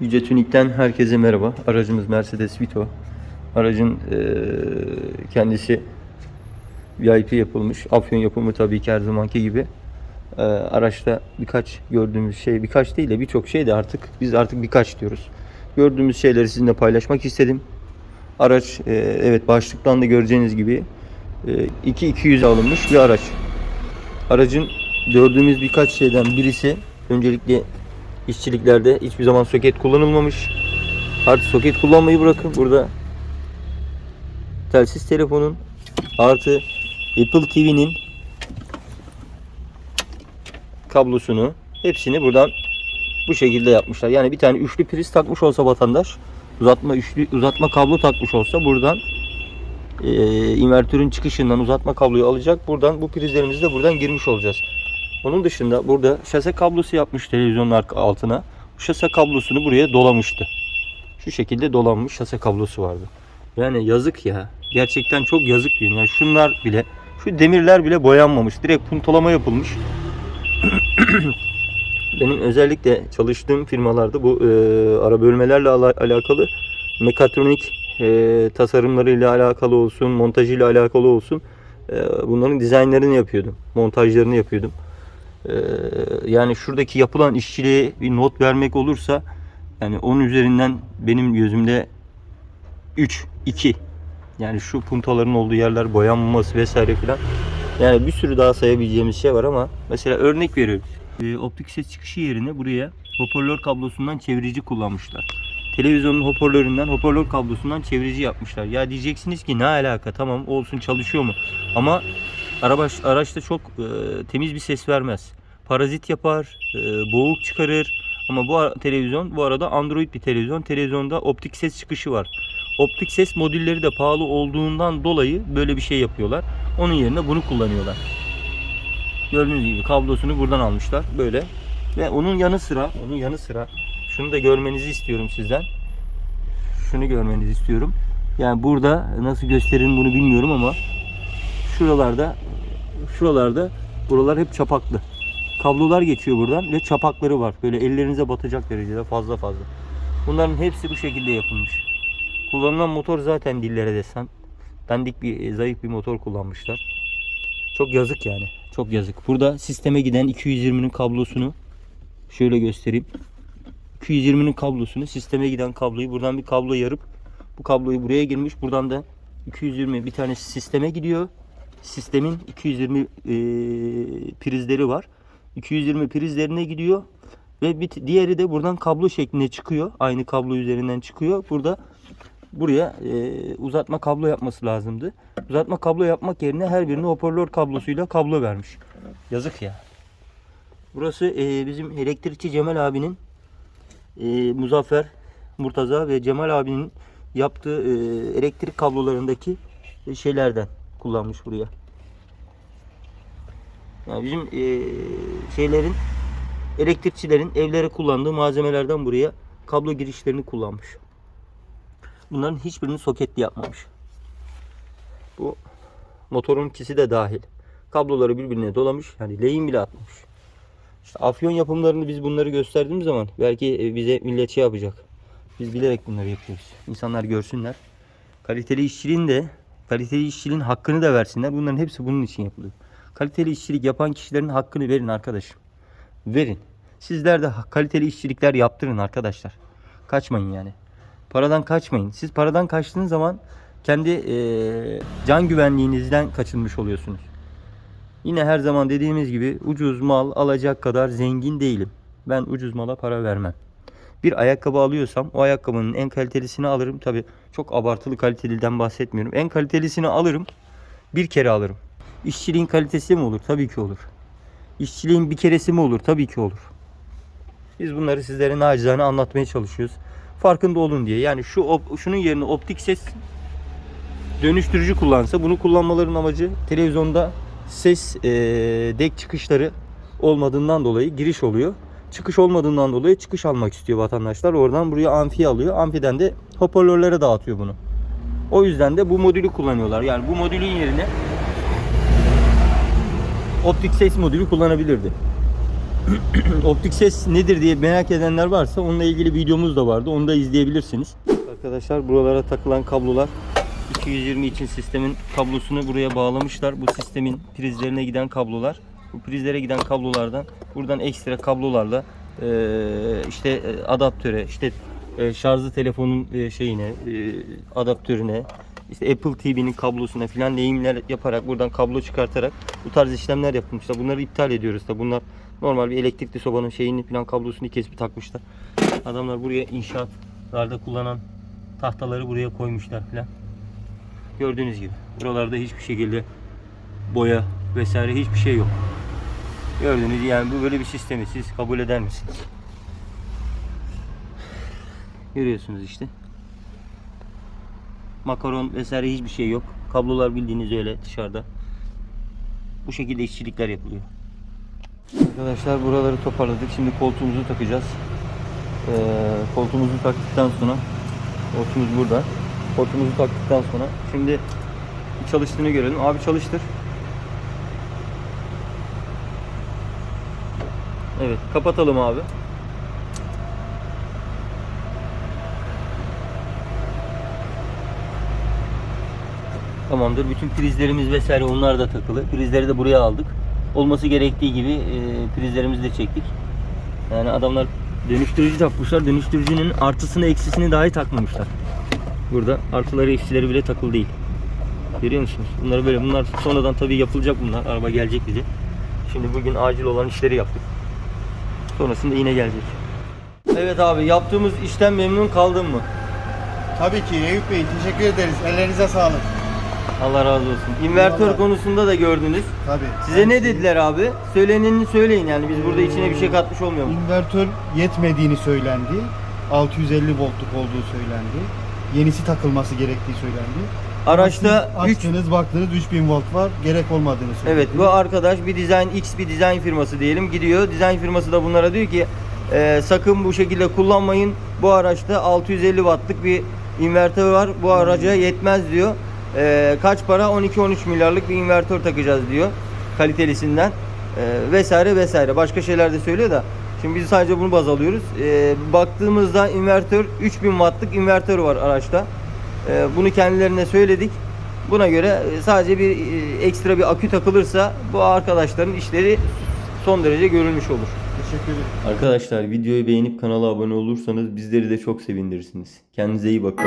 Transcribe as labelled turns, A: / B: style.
A: Yüce Tünik'ten herkese merhaba. Aracımız Mercedes Vito. Aracın eee, kendisi VIP yapılmış. Afyon yapımı tabii ki her zamanki gibi. Eee, araçta birkaç gördüğümüz şey, birkaç değil de birçok şey de artık biz artık birkaç diyoruz. Gördüğümüz şeyleri sizinle paylaşmak istedim. Araç eee, evet başlıktan da göreceğiniz gibi eee, 2200 alınmış bir araç. Aracın gördüğümüz birkaç şeyden birisi öncelikle işçiliklerde hiçbir zaman soket kullanılmamış. Artı soket kullanmayı bırakın. Burada telsiz telefonun artı Apple TV'nin kablosunu hepsini buradan bu şekilde yapmışlar. Yani bir tane üçlü priz takmış olsa vatandaş uzatma üçlü uzatma kablo takmış olsa buradan eee invertörün çıkışından uzatma kabloyu alacak. Buradan bu prizlerimizi de buradan girmiş olacağız. Onun dışında burada şase kablosu yapmış televizyonun arka altına. Bu şase kablosunu buraya dolamıştı. Şu şekilde dolanmış şase kablosu vardı. Yani yazık ya. Gerçekten çok yazık diyorum. Yani şunlar bile, şu demirler bile boyanmamış. Direkt puntolama yapılmış. Benim özellikle çalıştığım firmalarda bu e, ara bölmelerle ala- alakalı mekatronik e, tasarımlarıyla alakalı olsun, montajıyla alakalı olsun e, bunların dizaynlarını yapıyordum. Montajlarını yapıyordum. Ee, yani şuradaki yapılan işçiliğe bir not vermek olursa yani onun üzerinden benim gözümde 3, 2 yani şu puntoların olduğu yerler boyanmaması vesaire filan yani bir sürü daha sayabileceğimiz şey var ama mesela örnek veriyorum. Ee, optik ses çıkışı yerine buraya hoparlör kablosundan çevirici kullanmışlar. Televizyonun hoparlöründen hoparlör kablosundan çevirici yapmışlar. Ya diyeceksiniz ki ne alaka tamam olsun çalışıyor mu? Ama Arabaş, araçta çok e, temiz bir ses vermez. Parazit yapar, e, boğuk çıkarır. Ama bu televizyon bu arada Android bir televizyon. Televizyonda optik ses çıkışı var. Optik ses modülleri de pahalı olduğundan dolayı böyle bir şey yapıyorlar. Onun yerine bunu kullanıyorlar. Gördüğünüz gibi kablosunu buradan almışlar böyle. Ve onun yanı sıra, onun yanı sıra şunu da görmenizi istiyorum sizden. Şunu görmenizi istiyorum. Yani burada nasıl gösteririm bunu bilmiyorum ama şuralarda şuralarda buralar hep çapaklı. Kablolar geçiyor buradan ve çapakları var. Böyle ellerinize batacak derecede fazla fazla. Bunların hepsi bu şekilde yapılmış. Kullanılan motor zaten dillere destan. Dandik bir e, zayıf bir motor kullanmışlar. Çok yazık yani. Çok yazık. Burada sisteme giden 220'nin kablosunu şöyle göstereyim. 220'nin kablosunu sisteme giden kabloyu buradan bir kablo yarıp bu kabloyu buraya girmiş. Buradan da 220 bir tanesi sisteme gidiyor sistemin 220 e, prizleri var. 220 prizlerine gidiyor ve bir diğeri de buradan kablo şeklinde çıkıyor. Aynı kablo üzerinden çıkıyor. Burada buraya e, uzatma kablo yapması lazımdı. Uzatma kablo yapmak yerine her birine hoparlör kablosuyla kablo vermiş. Yazık ya. Burası e, bizim elektrikçi Cemal abinin e, Muzaffer, Murtaza ve Cemal abinin yaptığı e, elektrik kablolarındaki e, şeylerden kullanmış buraya. Yani bizim eee, şeylerin elektrikçilerin evlere kullandığı malzemelerden buraya kablo girişlerini kullanmış. Bunların hiçbirini soketli yapmamış. Bu motorun ikisi de dahil. Kabloları birbirine dolamış. Yani lehim bile atmamış. İşte afyon yapımlarını biz bunları gösterdiğimiz zaman belki e, bize millet şey yapacak. Biz bilerek bunları yapıyoruz. İnsanlar görsünler. Kaliteli işçiliğin de kaliteli işçiliğin hakkını da versinler. Bunların hepsi bunun için yapılıyor. Kaliteli işçilik yapan kişilerin hakkını verin arkadaşım. Verin. Sizler de kaliteli işçilikler yaptırın arkadaşlar. Kaçmayın yani. Paradan kaçmayın. Siz paradan kaçtığınız zaman kendi eee, can güvenliğinizden kaçınmış oluyorsunuz. Yine her zaman dediğimiz gibi ucuz mal alacak kadar zengin değilim. Ben ucuz mala para vermem. Bir ayakkabı alıyorsam o ayakkabının en kalitelisini alırım. Tabi çok abartılı kaliteliden bahsetmiyorum. En kalitelisini alırım. Bir kere alırım. İşçiliğin kalitesi mi olur? Tabii ki olur. İşçiliğin bir keresi mi olur? Tabii ki olur. Biz bunları sizlere nacizane anlatmaya çalışıyoruz. Farkında olun diye. Yani şu şunun yerine optik ses dönüştürücü kullansa bunu kullanmaların amacı televizyonda ses eee, dek çıkışları olmadığından dolayı giriş oluyor. Çıkış olmadığından dolayı çıkış almak istiyor vatandaşlar. Oradan buraya amfi alıyor. Amfiden de hoparlörlere dağıtıyor bunu. O yüzden de bu modülü kullanıyorlar. Yani bu modülün yerine optik ses modülü kullanabilirdi. optik ses nedir diye merak edenler varsa onunla ilgili videomuz da vardı. Onu da izleyebilirsiniz. Arkadaşlar buralara takılan kablolar 220 için sistemin kablosunu buraya bağlamışlar. Bu sistemin prizlerine giden kablolar. Bu prizlere giden kablolardan buradan ekstra kablolarla eee, işte e, adaptöre, işte e, şarjlı telefonun e, şeyine, e, adaptörüne, işte Apple TV'nin kablosuna filan lehimler yaparak buradan kablo çıkartarak bu tarz işlemler yapılmışlar. Bunları iptal ediyoruz da bunlar normal bir elektrikli sobanın şeyini filan kablosunu kesip takmışlar. Adamlar buraya inşaatlarda kullanan tahtaları buraya koymuşlar filan. Gördüğünüz gibi buralarda hiçbir şekilde boya vesaire hiçbir şey yok. Gördüğünüz yani bu böyle bir sistemi siz kabul eder misiniz? Görüyorsunuz işte. Makaron vesaire hiçbir şey yok. Kablolar bildiğiniz öyle dışarıda. Bu şekilde işçilikler yapılıyor. Arkadaşlar buraları toparladık. Şimdi koltuğumuzu takacağız. Ee, koltuğumuzu taktıktan sonra koltuğumuz burada. Koltuğumuzu taktıktan sonra şimdi çalıştığını görelim. Abi çalıştır. Evet, kapatalım abi. Tamamdır. Bütün prizlerimiz vesaire onlar da takılı. Prizleri de buraya aldık. Olması gerektiği gibi e, prizlerimizi de çektik. Yani adamlar dönüştürücü takmışlar. Dönüştürücünün artısını eksisini dahi takmamışlar. Burada artıları eksileri bile takılı değil. Görüyor musunuz? Bunları böyle bunlar sonradan tabii yapılacak bunlar. Araba gelecek bize. Şimdi bugün acil olan işleri yaptık. Sonrasında yine gelecek. Evet abi yaptığımız işten memnun kaldın mı?
B: Tabii ki Eyüp Bey teşekkür ederiz. Ellerinize sağlık.
A: Allah razı olsun. İnvertör
B: Eyvallah.
A: konusunda da gördünüz.
B: Tabii.
A: Size ne dediler abi? Söyleneni söyleyin yani biz burada içine bir şey katmış olmayalım.
B: İnvertör yetmediğini söylendi. 650 voltluk olduğu söylendi. Yenisi takılması gerektiği söylendi.
A: Araçta 3
B: Açtınız baktınız 3000 volt var. Gerek olmadığını söyledi.
A: Evet bu arkadaş bir dizayn X bir dizayn firması diyelim gidiyor. Dizayn firması da bunlara diyor ki "E, sakın bu şekilde kullanmayın. Bu araçta 650 wattlık bir invertör var. Bu araca yetmez diyor. E, kaç para? 12-13 milyarlık bir invertör takacağız diyor. Kalitelisinden. E, vesaire vesaire. Başka şeyler de söylüyor da. Şimdi biz sadece bunu baz alıyoruz. E, baktığımızda invertör 3000 wattlık invertör var araçta. E, bunu kendilerine söyledik. Buna göre e, sadece bir e, ekstra bir akü takılırsa bu arkadaşların işleri son derece görülmüş olur.
B: Teşekkür ederim.
A: Arkadaşlar videoyu beğenip kanala abone olursanız bizleri de çok sevindirirsiniz. Kendinize iyi bakın.